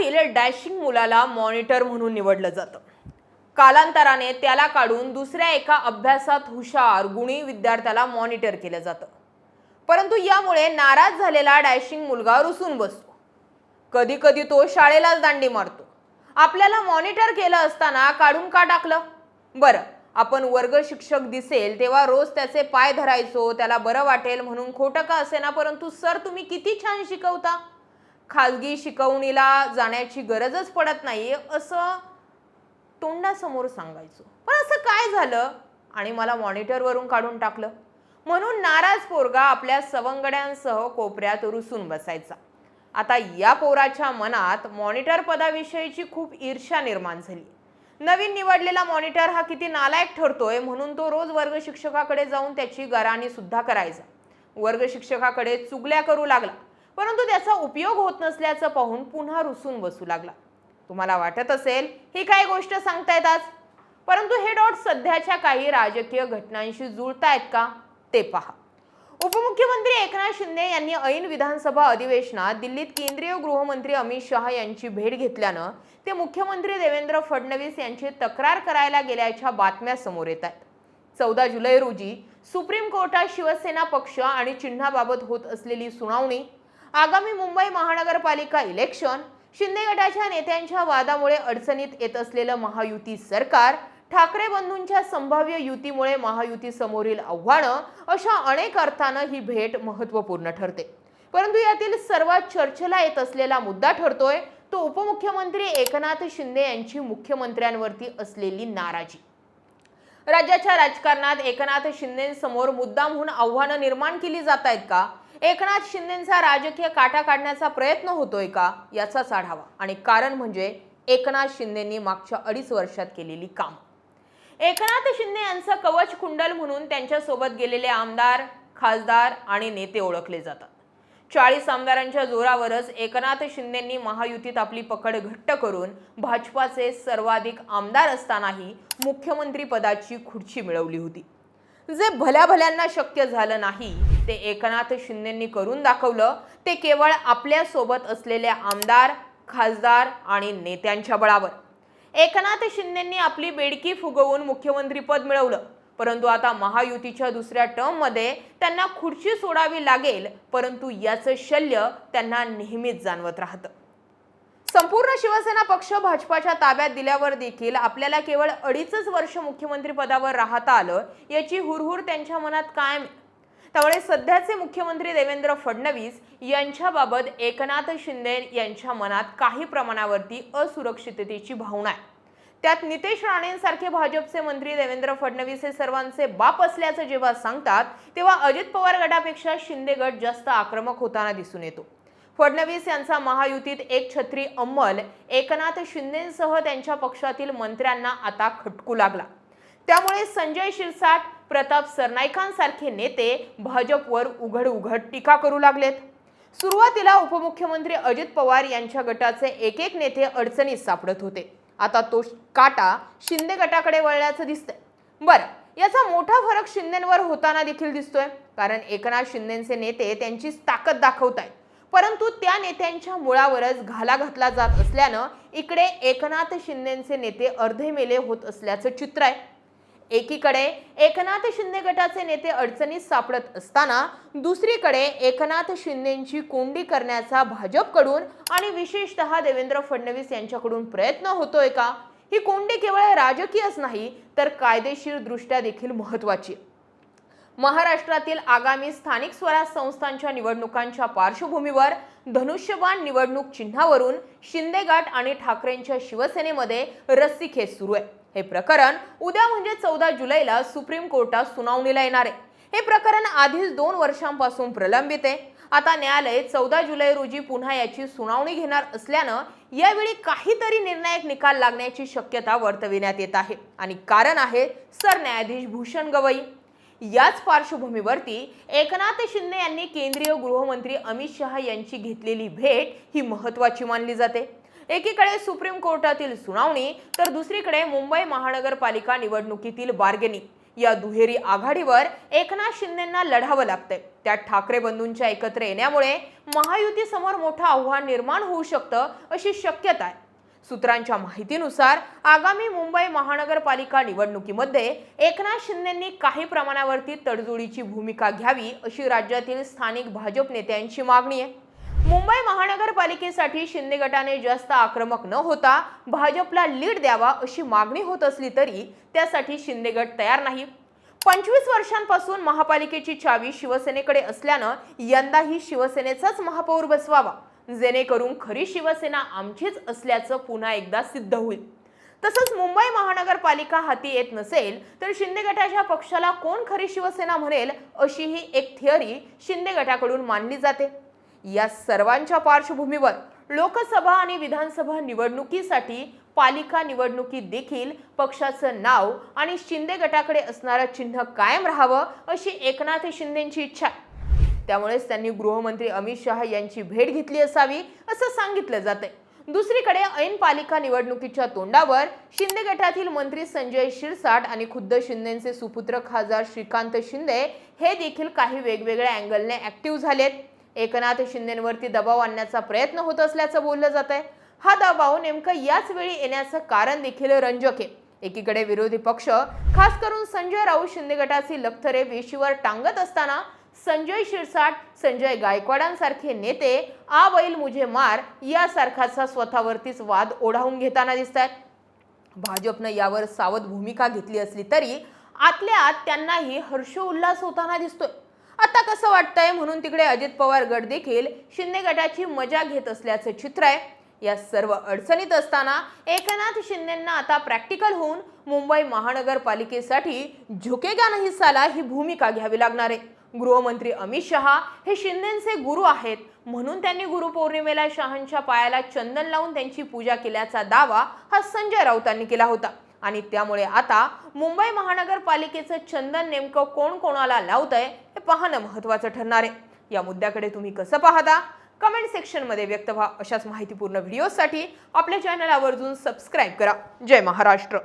वर्गातील डॅशिंग मुलाला मॉनिटर म्हणून निवडलं जातं. कालांतराने त्याला काढून दुसऱ्या एका अभ्यासात हुशार गुणी विद्यार्थ्याला मॉनिटर केलं जातं. परंतु यामुळे नाराज झालेला डॅशिंग मुलगा रुसून बसतो. कधी कधी तो शाळेलाच दांडी मारतो. आपल्याला मॉनिटर केलं असताना काढून का टाकलं? बरं आपण वर्ग शिक्षक दिसेल तेव्हा रोज त्याचे पाय धरायचो त्याला बरं वाटेल म्हणून खोटं का असेना परंतु सर तुम्ही किती छान शिकवता? खाजगी शिकवणीला जाण्याची गरजच पडत नाही असं तोंडासमोर सांगायचो. पण असं काय झालं? आणि मला मॉनिटरवरून काढून टाकलं. म्हणून नाराज पोरगा आपल्या सवंगड्यांसह कोपऱ्यात रुसून बसायचा. आता या पोराच्या मनात मॉनिटर पदाविषयीची खूप ईर्ष्या निर्माण झाली. नवीन निवडलेला मॉनिटर हा किती नालायक ठरतोय म्हणून तो रोज वर्ग शिक्षकाकडे जाऊन त्याची गराणी सुद्धा करायचा. वर्ग शिक्षकाकडे चुगल्या करू लागला. परंतु त्याचा उपयोग होत नसल्याचं पाहून पुन्हा रुसून बसू लागला. तुम्हाला वाटत असेल ही काय गोष्ट सांगतायत आज? परंतु हे डॉट सध्याच्या काही राजकीय घटनांशी जुळतायत का? ते पहा. उपमुख्यमंत्री एकनाथ शिंदे यांनी ऐन विधानसभा अधिवेशनात दिल्लीत केंद्रीय गृहमंत्री अमित शहा यांची भेट घेतल्यानं ते मुख्यमंत्री देवेंद्र फडणवीस यांची तक्रार करायला गेल्याच्या बातम्या समोर येत आहेत चौदा जुलै रोजी सुप्रीम कोर्टात शिवसेना पक्ष आणि चिन्हाबाबत होत असलेली सुनावणी आगामी मुंबई महानगरपालिका इलेक्शन शिंदे गटाच्या नेत्यांच्या वादामुळे अडचणीत येत असलेलं महायुती सरकार ठाकरे बंधूंच्या संभाव्य युतीमुळे महायुती समोरील आव्हानं अशा अनेक अर्थानं ही भेट महत्त्वपूर्ण ठरते. परंतु यातील सर्वात चर्चेला येत असलेला मुद्दा ठरतोय तो उपमुख्यमंत्री एकनाथ शिंदे यांची मुख्यमंत्र्यांवरती असलेली नाराजी. राज्याच्या राजकारणात एकनाथ शिंदेसमोर मुद्दामहून आव्हानं निर्माण केली जात आहेत का? एकनाथ शिंदेचा राजकीय काटा काढण्याचा प्रयत्न होतोय का? याचाच आढावा. आणि कारण म्हणजे एकनाथ शिंदेंनी मागच्या अडीच वर्षात केलेली काम. एकनाथ शिंदे यांचं कवच कुंडल म्हणून त्यांच्यासोबत गेलेले आमदार खासदार आणि नेते ओळखले जातात. चाळीस आमदारांच्या जोरावरच एकनाथ शिंदेंनी महायुतीत आपली पकड घट्ट करून भाजपाचे सर्वाधिक आमदार असतानाही मुख्यमंत्री पदाची खुर्ची मिळवली होती. जे भल्या भल्यांना शक्य झालं नाही ते एकनाथ शिंदेंनी करून दाखवलं. ते केवळ आपल्यासोबत असलेल्या आमदार खासदार आणि नेत्यांच्या बळावर. एकनाथ शिंदेंनी आपली बेडकी फुगवून मुख्यमंत्रीपद मिळवलं. परंतु आता महायुतीच्या दुसऱ्या टर्ममध्ये त्यांना खुर्ची सोडावी लागेल परंतु याचं शल्य त्यांना नेहमीच जाणवत राहतं. संपूर्ण शिवसेना पक्ष भाजपाच्या ताब्यात दिल्यावर देखील आपल्याला केवळ अडीचच वर्ष मुख्यमंत्री पदावर राहता आलं याची हुरहुर त्यांच्या मनात कायम. त्यामुळे सध्याचे मुख्यमंत्री देवेंद्र फडणवीस यांच्याबाबत एकनाथ शिंदे यांच्या मनात काही प्रमाणावरती असुरक्षिततेची भावना आहे. त्यात नितेश राणेंसारखे भाजपचे मंत्री देवेंद्र फडणवीस हे सर्वांचे बाप असल्याचं जेव्हा सांगतात तेव्हा अजित पवार गटापेक्षा शिंदे गट जास्त आक्रमक होताना दिसून येतो. फडणवीस यांचा महायुतीत एक छत्री अंमल एकनाथ शिंदेसह त्यांच्या पक्षातील मंत्र्यांना आता खटकू लागला. त्यामुळे संजय शिरसाट प्रताप सरनाईकांसारखे नेते भाजपवर उघड उघड टीका करू लागलेत. सुरुवातीला उपमुख्यमंत्री अजित पवार यांच्या गटाचे एक एक नेते अडचणीत सापडत होते. आता तो काटा शिंदे गटाकडे वळल्याचं दिसतंय. बरं याचा मोठा फरक शिंदेंवर होताना देखील दिसतोय. कारण एकनाथ शिंदेचे नेते त्यांची ताकद दाखवत आहेत परंतु त्या नेत्यांच्या मुळावरच घाला घातला जात असल्यानं इकडे एकनाथ शिंदेचे नेते अर्धे मेले होत असल्याचं चित्र आहे. एकीकडे एकनाथ शिंदे गटाचे नेते अडचणीत सापडत असताना दुसरीकडे एकनाथ शिंदेची कोंडी करण्याचा भाजपकडून आणि विशेषतः देवेंद्र फडणवीस यांच्याकडून प्रयत्न होतोय का ही कोंडी केवळ राजकीयच नाही तर कायदेशीर दृष्ट्या देखील महत्वाची आहे. महाराष्ट्रातील आगामी स्थानिक स्वराज संस्थांच्या निवडणुकांच्या पार्श्वभूमीवर धनुष्यबाण निवडणूक चिन्हावरून शिंदे गट आणि ठाकरेंच्या शिवसेनेमध्ये रस्सीखेच सुरू आहे हे प्रकरण उद्या म्हणजे चौदा जुलैला सुप्रीम कोर्टात सुनावणीला येणार आहे. हे प्रकरण आधीच दोन वर्षांपासून प्रलंबित आहे. आता न्यायालय चौदा जुलै रोजी पुन्हा याची सुनावणी घेणार असल्यानं यावेळी काहीतरी निर्णायक निकाल लागण्याची शक्यता वर्तविण्यात येत आहे. आणि कारण आहे सरन्यायाधीश भूषण गवई. याच पार्श्वभूमीवरती एकनाथ शिंदे यांनी केंद्रीय गृहमंत्री अमित शहा यांची घेतलेली भेट ही महत्वाची मानली जाते. एकीकडे सुप्रीम कोर्टातील सुनावणी तर दुसरीकडे मुंबई महानगरपालिका निवडणुकीतील बार्गेनिंग. या दुहेरी आघाडीवर एकनाथ शिंदेंना लढावं लागतंय. त्यात ठाकरे बंधूंच्या एकत्र येण्यामुळे महायुतीसमोर मोठं आव्हान निर्माण होऊ शकतं अशी शक्यता आहे. सूत्रांच्या माहितीनुसार आगामी मुंबई महानगरपालिका निवडणुकीमध्ये एकनाथ शिंदेंनी काही प्रमाणावरती तडजोडीची भूमिका घ्यावी अशी राज्यातील स्थानिक भाजप नेत्यांची मागणी आहे. मुंबई महानगरपालिकेसाठी शिंदे गटाने जास्त आक्रमक न होता भाजपला लीड द्यावा अशी मागणी होत असली तरी त्यासाठी शिंदे गट तयार नाही. पंचवीस वर्षांपासून महापालिकेची चावी शिवसेनेकडे असल्यानं यंदाही शिवसेनेचाच महापौर बसवावा. जेणेकरून खरी शिवसेना आमचीच असल्याचं पुन्हा एकदा सिद्ध होईल. तसंच मुंबई महानगरपालिका हाती येत नसेल तर शिंदे गटाच्या पक्षाला कोण खरी शिवसेना म्हणेल अशी ही एक थिअरी शिंदे गटाकडून मानली जाते. या सर्वांच्या पार्श्वभूमीवर लोकसभा आणि विधानसभा निवडणुकीसाठी पालिका निवडणुकीत देखील पक्षाचं नाव आणि शिंदे गटाकडे असणारं चिन्ह कायम राहावं अशी एकनाथ शिंदेची इच्छा आहे. त्यामुळेच त्यांनी गृहमंत्री अमित शहा यांची भेट घेतली असावी असं सांगितलं जातंय दुसरीकडे ऐन पालिका निवडणुकीच्या तोंडावर शिंदे गटातील मंत्री संजय शिरसाट आणि खुद्द शिंदेचे सुपुत्र खासदार श्रीकांत शिंदे हे देखील काही वेगवेगळ्या अँगलने ऍक्टिव्ह झालेत एकनाथ शिंदेवरती दबाव आणण्याचा प्रयत्न होत असल्याचं बोललं जात आहे. हा दबाव नेमकं याच वेळी येण्याचं कारण देखील रंजक आहे एकीकडे विरोधी पक्ष खास करून संजय राऊत शिंदे गटाची लखतरे वेशीवर टांगत असताना संजय शिरसाट संजय गायकवाडांसारखे नेते आ बैल मुझे मार यासारखाचा स्वतःवरतीच वाद ओढावून घेताना दिसत आहेत भाजपनं यावर सावध भूमिका घेतली असली तरी आतल्या आत त्यांनाही हर्षोल्लास होताना दिसतोय. आता कसं वाटतंय म्हणून तिकडे अजित पवार गट देखील शिंदे गटाची मजा घेत असल्याचं चित्र आहे. या सर्व अडचणीत असताना एकनाथ शिंदेंना आता प्रॅक्टिकल होऊन मुंबई महानगरपालिकेसाठी झुकेगा नाही साला ही भूमिका घ्यावी लागणार आहे. गृहमंत्री अमित शहा हे शिंदेचे गुरु आहेत म्हणून त्यांनी गुरुपौर्णिमेला शहांच्या पायाला चंदन लावून त्यांची पूजा केल्याचा दावा हा संजय राऊतांनी केला होता. आणि त्यामुळे आता मुंबई महानगरपालिकेचं चंदन नेमकं कोण कोणाला लावतंय हे पाहणं महत्वाचं ठरणार आहे. या मुद्द्याकडे तुम्ही कसं पाहता? कमेंट सेक्शनमध्ये व्यक्त व्हा. अशाच माहितीपूर्ण व्हिडिओसाठी आपल्या चॅनल आवर्जून सबस्क्राईब करा. जय महाराष्ट्र.